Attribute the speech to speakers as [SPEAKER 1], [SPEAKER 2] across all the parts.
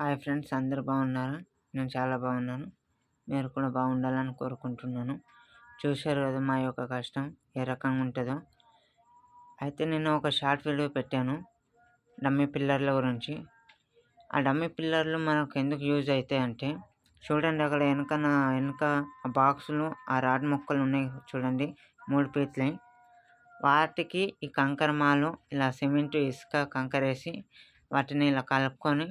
[SPEAKER 1] Hi friends అందరు బాగున్నారా? నేను చాలా బాగున్నాను. మీరు కూడా బాగుండాలని కోరుకుంటున్నాను. చూశారు కదా మా యొక్క కష్టం ఏ రకంగా ఉంటుందో. అయితే నేను ఒక షార్ట్ వీడియో పెట్టాను డమ్మీ పిల్లర్ల గురించి. ఆ డమ్మీ పిల్లర్లు మనకు ఎందుకు యూజ్ అవుతాయి అంటే చూడండి అక్కడ వెనకన వెనక ఆ బాక్సులు ఆ రాడ్ మొక్కలు ఉన్నాయి చూడండి మూడు పీట్లయి వాటికి ఈ కంకరమాలు ఇలా సిమెంట్ ఇసుక కంకర వేసి వాటిని ఇలా కలుపుకొని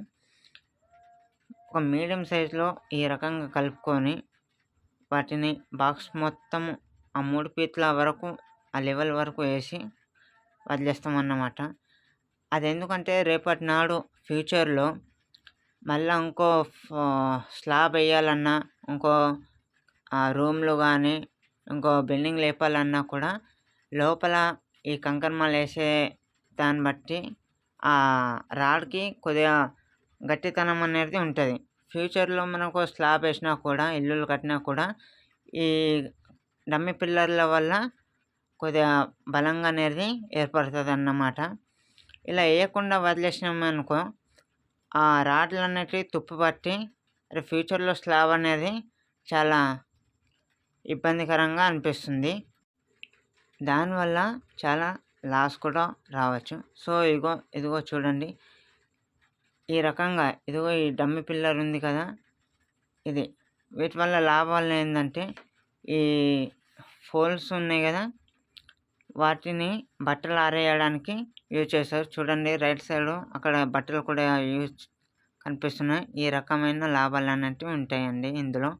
[SPEAKER 1] ఒక మీడియం సైజులో ఈ రకంగా కలుపుకొని వాటిని బాక్స్ మొత్తం ఆ మూడు పీతల వరకు ఆ లెవెల్ వరకు వేసి వదిలేస్తాం అన్నమాట అది ఎందుకంటే రేపటి నాడు ఫ్యూచర్లో మళ్ళీ ఇంకో స్లాబ్ వేయాలన్నా ఇంకో రూమ్లు కానీ ఇంకో బిల్డింగ్ లేపాలన్నా కూడా లోపల ఈ కంకర్మాలు వేసే దాన్ని బట్టి ఆ రాడ్కి కొద్దిగా గట్టితనం అనేది ఉంటుంది. ఫ్యూచర్లో మనకు స్లాబ్ వేసినా కూడా ఇల్లులు కట్టినా కూడా ఈ డమ్మి పిల్లర్ల వల్ల కొద్దిగా బలంగా అనేది ఏర్పడుతుంది అన్నమాట ఇలా వేయకుండా వదిలేసినామనుకో ఆ రాడ్లు అనేటివి తుప్పు పట్టి ఫ్యూచర్లో స్లాబ్ అనేది చాలా ఇబ్బందికరంగా అనిపిస్తుంది. దానివల్ల చాలా లాస్ కూడా రావచ్చు. సో ఇగో ఇదిగో చూడండి. ఈ రకంగా ఇదిగో ఈ డమ్మి పిల్లర్ ఉంది కదా ఇది. వీటి వల్ల లాభాలు ఏంటంటే ఈ ఫోల్స్ ఉన్నాయి కదా వాటిని బట్టలు ఆరేయడానికి యూజ్ చేస్తారు. చూడండి రైట్ సైడ్ అక్కడ బట్టలు కూడా యూజ్ కనిపిస్తున్నాయి. ఈ రకమైన లాభాలు అనేటివి ఉంటాయండి ఇందులో.